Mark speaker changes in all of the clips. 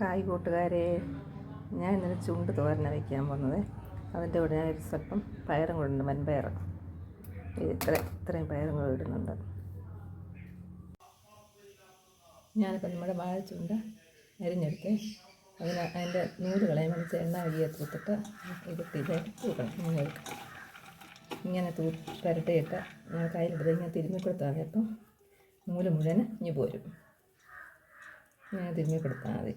Speaker 1: Hi കൂട്ടുകാരെ. ഞാൻ ഇന്നലെ ചുണ്ട് തോരന വയ്ക്കാൻ പോകുന്നത് അതിന്റെ കൂടെ ഞാൻ ഒരു സ്വല്പം പയറും കൂടെ ഉണ്ട് വൻപയർ ഇത് ഇത്ര ഇത്രയും പയറും കൂടെ ഇടുന്നുണ്ട്. ഞാനിപ്പോൾ നമ്മുടെ വാഴച്ചുണ്ട് അരിഞ്ഞെടുത്ത്. അതിന് അതിന്റെ നൂൽ കളയാൻ വേണ്ടി എണ്ണ അഴിയെ തൂത്തിട്ട് എടുത്ത് ഇതായിട്ട് തൂക്കണം ഇങ്ങനെ ഇങ്ങനെ തൂ പുരട്ടിയിട്ട് കയ്യിലെടുത്ത് ഇങ്ങനെ തിരുമ്മി കൊടുത്താൽ മതി. അപ്പം നൂൽ മുഴുവൻ ഇനി പോരും. ഞാൻ തിരുമ്മി കൊടുത്താൽ മതി.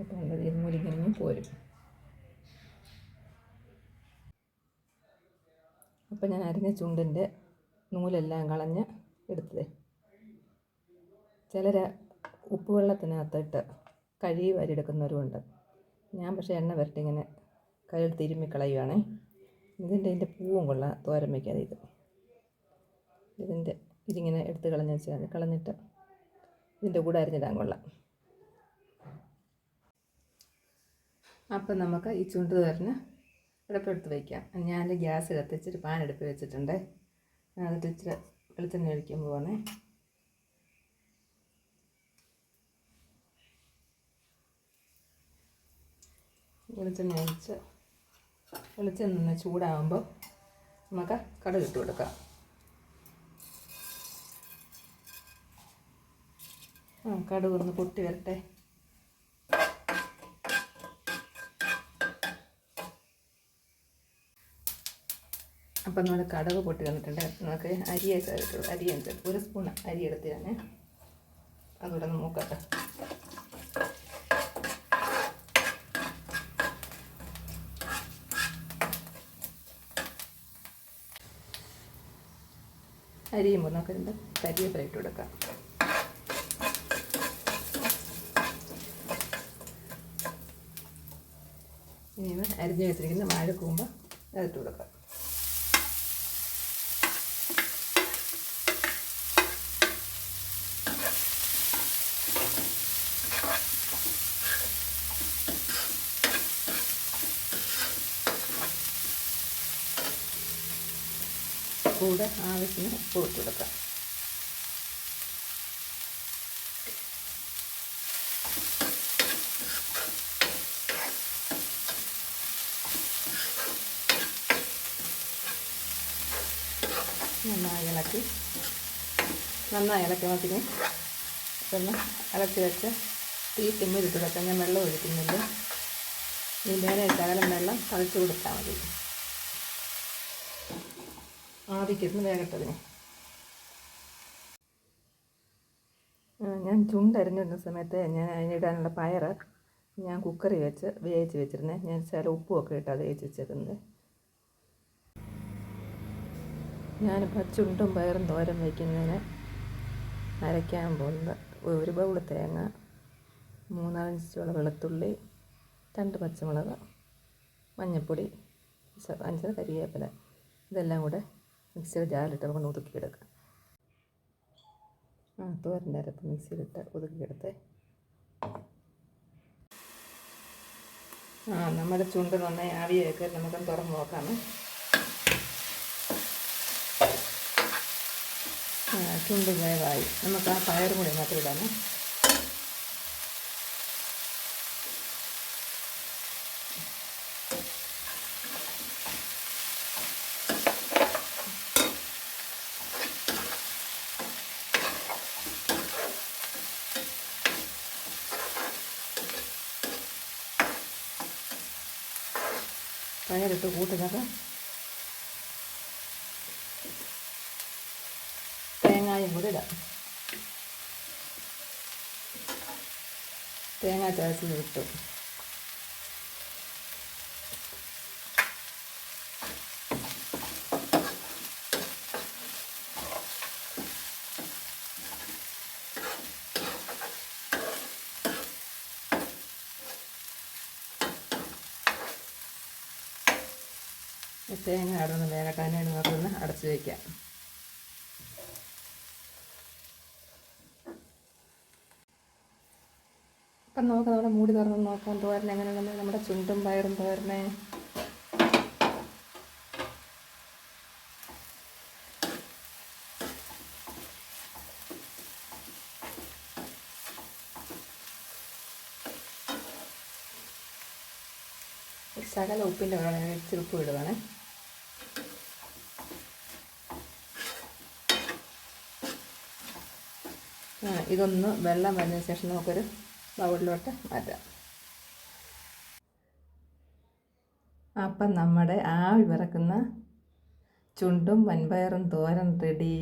Speaker 1: ഉള്ളത് നൂൽ പോരും. അപ്പം ഞാൻ അരിഞ്ഞ ചുണ്ടിന്റെ നൂലെല്ലാം കളഞ്ഞ് എടുത്തത്. ചിലർ ഉപ്പ് വെള്ളത്തിനകത്തിട്ട് കഴുകി വരിയെടുക്കുന്നവരുമുണ്ട് ഞാൻ പക്ഷേ എണ്ണ വരട്ടി ഇങ്ങനെ കയ്യിൽ തിരുമ്മി കളയുവാണേ. ഇതിന്റെ ഇതിന്റെ പൂവും കൊള്ളാം തോരൻ വയ്ക്കാതെ ഇത്. ഇതിന്റെ ഇതിങ്ങനെ എടുത്ത് കളഞ്ഞ് വെച്ചാൽ കളഞ്ഞിട്ട് ഇതിന്റെ കൂടെ അരിഞ്ഞിടാൻ കൊള്ളാം. അപ്പം നമുക്ക് ഈ ചുണ്ട് തോരന് അടുപ്പെടുത്ത് വയ്ക്കാം. ഞാൻ ഗ്യാസ് കത്തിച്ചിട്ട് പാൻ എടുപ്പ് വെച്ചിട്ടുണ്ട്. അതിട്ട് ഇച്ചിരി വെളിച്ചെണ്ണ ഒഴിക്കാൻ പോകണേ വെളിച്ചെണ്ണ ഒഴിച്ച് വെളിച്ചെണ്ണ നിന്ന് ചൂടാകുമ്പോൾ നമുക്ക് കടുക് ഇട്ട് കൊടുക്കാം. ആ കടുക് ഒന്ന് പൊട്ടി വരട്ടെ. അപ്പം നമ്മൾ കടവ് പൊട്ടി വന്നിട്ടുണ്ട്. നമുക്ക് അരി ഇട്ടുള്ളൂ അരി അനുസരിച്ച് ഒരു സ്പൂൺ അരി എടുത്തിയാണ് അതുകൂടെ നോക്കട്ടെ അരിയുമ്പോൾ നമുക്ക് ഇതിന്റെ കരിയൊക്കെ ഇട്ട് കൊടുക്കാം. ഇനി അരിഞ്ഞ് വെച്ചിരിക്കുന്ന വാഴക്കൂമ്പ് അതിട്ട് കൊടുക്കാം. കൂടെ ആവശ്യത്തിന് ഉപ്പ് ഇട്ട് കൊടുക്കാം. നന്നായി ഇളക്കി. നന്നായി ഇളക്കി നോക്കിന് ഒന്ന് ഇളക്കി വെച്ച് തീ തിമ്മിലിട്ട് കൊടുക്കാം ഞാൻ വെള്ളം ഒഴിക്കുന്നില്ല. ഈ നേരെ വെള്ളം തളിച്ച് കൊടുത്താൽ മതി. ആവിക്കിരുന്ന് വേഗത്തതിന് ഞാൻ ചുണ്ടരിഞ്ഞിരുന്ന സമയത്ത് ഞാൻ അതിനിടാനുള്ള പയർ ഞാൻ കുക്കറി വെച്ച് വേവിച്ച് വെച്ചിരുന്നേ. ഞാൻ ചില ഉപ്പുമൊക്കെ ഇട്ടാണ് വേവിച്ച് വെച്ചിരുന്നത് ഞാനിപ്പോൾ ചുണ്ടും പയറും തോരൻ വയ്ക്കുന്നതിന് അരയ്ക്കാൻ പോകുന്നത്. ഒരു ബൗൾ തേങ്ങ മൂന്നാലഞ്ചോളം വെളുത്തുള്ളി രണ്ട് പച്ചമുളക് മഞ്ഞൾപ്പൊടി അഞ്ച് കരിവേപ്പില ഇതെല്ലാം കൂടെ മിക്സിയുടെ ജാറിലിട്ട് നമുക്ക് ഒതുക്കിയെടുക്കാം ആ തോരന്റെ അരപ്പ് മിക്സിയിലിട്ട് ഒതുക്കിയെടുത്ത് ആ നമ്മുടെ ചുണ്ട് നന്നായി ആവിയൊക്കെ നമുക്ക് തുറന്ന് നോക്കാം ചുണ്ട് വേവായി. നമുക്ക് ആ പയർ കൂടി മാത്രം ഇടാമേ. പയറിട്ട് കൂട്ടുന്നത് തേങ്ങായും കൂടി ഇടാം. തേങ്ങ ചതച്ച് ഇട്ടു തേങ്ങ അവിടെ നിന്ന് വേകട്ടാനായിട്ട് നമുക്കൊന്ന് അടച്ച് വയ്ക്കാം അപ്പം നമുക്ക് നമ്മുടെ മൂടി തുറന്ന് നോക്കാം. തോരൻ എങ്ങനെ നമ്മൾ നമ്മുടെ ചുണ്ടും പയറും തോരനെ. ശകല ഉപ്പിന്റെ ഇച്ചിരി ഉപ്പ് ഇടുവാണേ. ഇതൊന്ന് വെള്ളം വന്നതിന് ശേഷം നമുക്കൊരു ബൗളിലോട്ട് മാറ്റാം. അപ്പം നമ്മുടെ ആവി വിറക്കുന്ന ചുണ്ടും വൻപയറും തോരൻ റെഡി